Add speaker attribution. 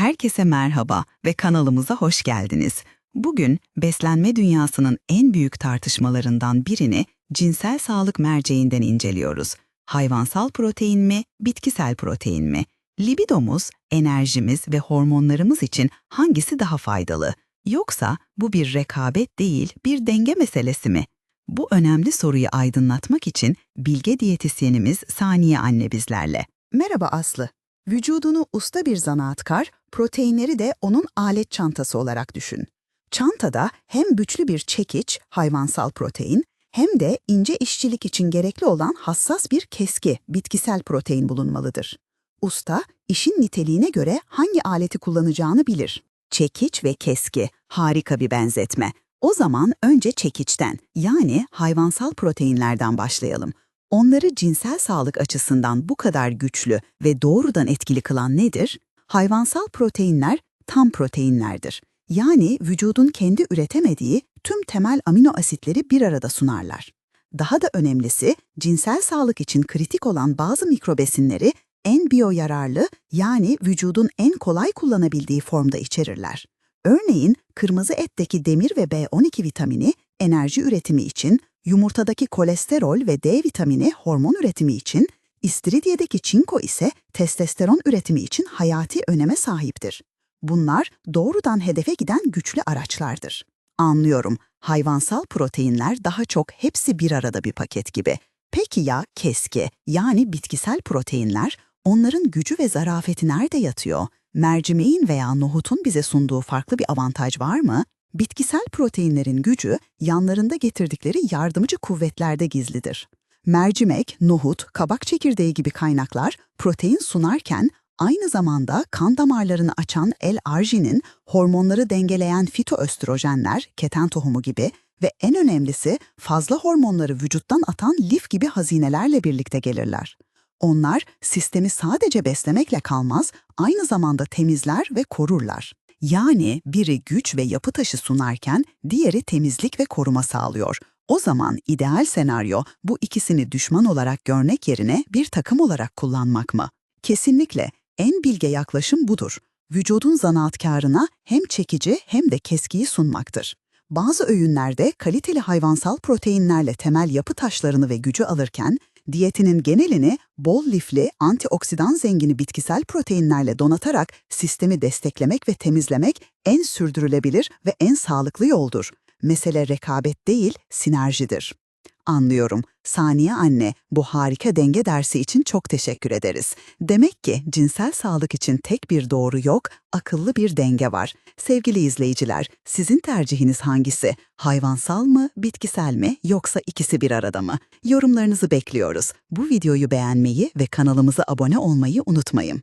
Speaker 1: Herkese merhaba ve kanalımıza hoş geldiniz. Bugün beslenme dünyasının en büyük tartışmalarından birini cinsel sağlık merceğinden inceliyoruz. Hayvansal protein mi, bitkisel protein mi? Libidomuz, enerjimiz ve hormonlarımız için hangisi daha faydalı? Yoksa bu bir rekabet değil, bir denge meselesi mi? Bu önemli soruyu aydınlatmak için bilge diyetisyenimiz Saniye anne bizlerle.
Speaker 2: Merhaba Aslı. Vücudunu usta bir zanaatkar, proteinleri de onun alet çantası olarak düşün. Çantada hem güçlü bir çekiç, hayvansal protein, hem de ince işçilik için gerekli olan hassas bir keski, bitkisel protein bulunmalıdır. Usta, işin niteliğine göre hangi aleti kullanacağını bilir. Çekiç ve keski, harika bir benzetme. O zaman önce çekiçten, yani hayvansal proteinlerden başlayalım. Onları cinsel sağlık açısından bu kadar güçlü ve doğrudan etkili kılan nedir? Hayvansal proteinler tam proteinlerdir. Yani vücudun kendi üretemediği tüm temel amino asitleri bir arada sunarlar. Daha da önemlisi, cinsel sağlık için kritik olan bazı mikrobesinleri en biyoyararlı yani vücudun en kolay kullanabildiği formda içerirler. Örneğin kırmızı etteki demir ve B12 vitamini enerji üretimi için, yumurtadaki kolesterol ve D vitamini hormon üretimi için, istiridyedeki çinko ise testosteron üretimi için hayati öneme sahiptir. Bunlar doğrudan hedefe giden güçlü araçlardır. Anlıyorum, hayvansal proteinler daha çok hepsi bir arada bir paket gibi. Peki ya keski yani bitkisel proteinler, onların gücü ve zarafeti nerede yatıyor? Mercimeğin veya nohutun bize sunduğu farklı bir avantaj var mı? Bitkisel proteinlerin gücü yanlarında getirdikleri yardımcı kuvvetlerde gizlidir. Mercimek, nohut, kabak çekirdeği gibi kaynaklar protein sunarken aynı zamanda kan damarlarını açan L-arginin, hormonları dengeleyen fitoöstrojenler, keten tohumu gibi ve en önemlisi fazla hormonları vücuttan atan lif gibi hazinelerle birlikte gelirler. Onlar sistemi sadece beslemekle kalmaz, aynı zamanda temizler ve korurlar. Yani biri güç ve yapı taşı sunarken diğeri temizlik ve koruma sağlıyor. O zaman ideal senaryo bu ikisini düşman olarak görmek yerine bir takım olarak kullanmak mı? Kesinlikle en bilge yaklaşım budur. Vücudun zanaatkarına hem çekici hem de keskiyi sunmaktır. Bazı öğünlerde kaliteli hayvansal proteinlerle temel yapı taşlarını ve gücü alırken, diyetinin genelini bol lifli, antioksidan zengini bitkisel proteinlerle donatarak sistemi desteklemek ve temizlemek en sürdürülebilir ve en sağlıklı yoldur. Mesele rekabet değil, sinerjidir. Anlıyorum. Saniye anne, bu harika denge dersi için çok teşekkür ederiz. Demek ki cinsel sağlık için tek bir doğru yok, akıllı bir denge var. Sevgili izleyiciler, sizin tercihiniz hangisi? Hayvansal mı, bitkisel mi yoksa ikisi bir arada mı? Yorumlarınızı bekliyoruz. Bu videoyu beğenmeyi ve kanalımıza abone olmayı unutmayın.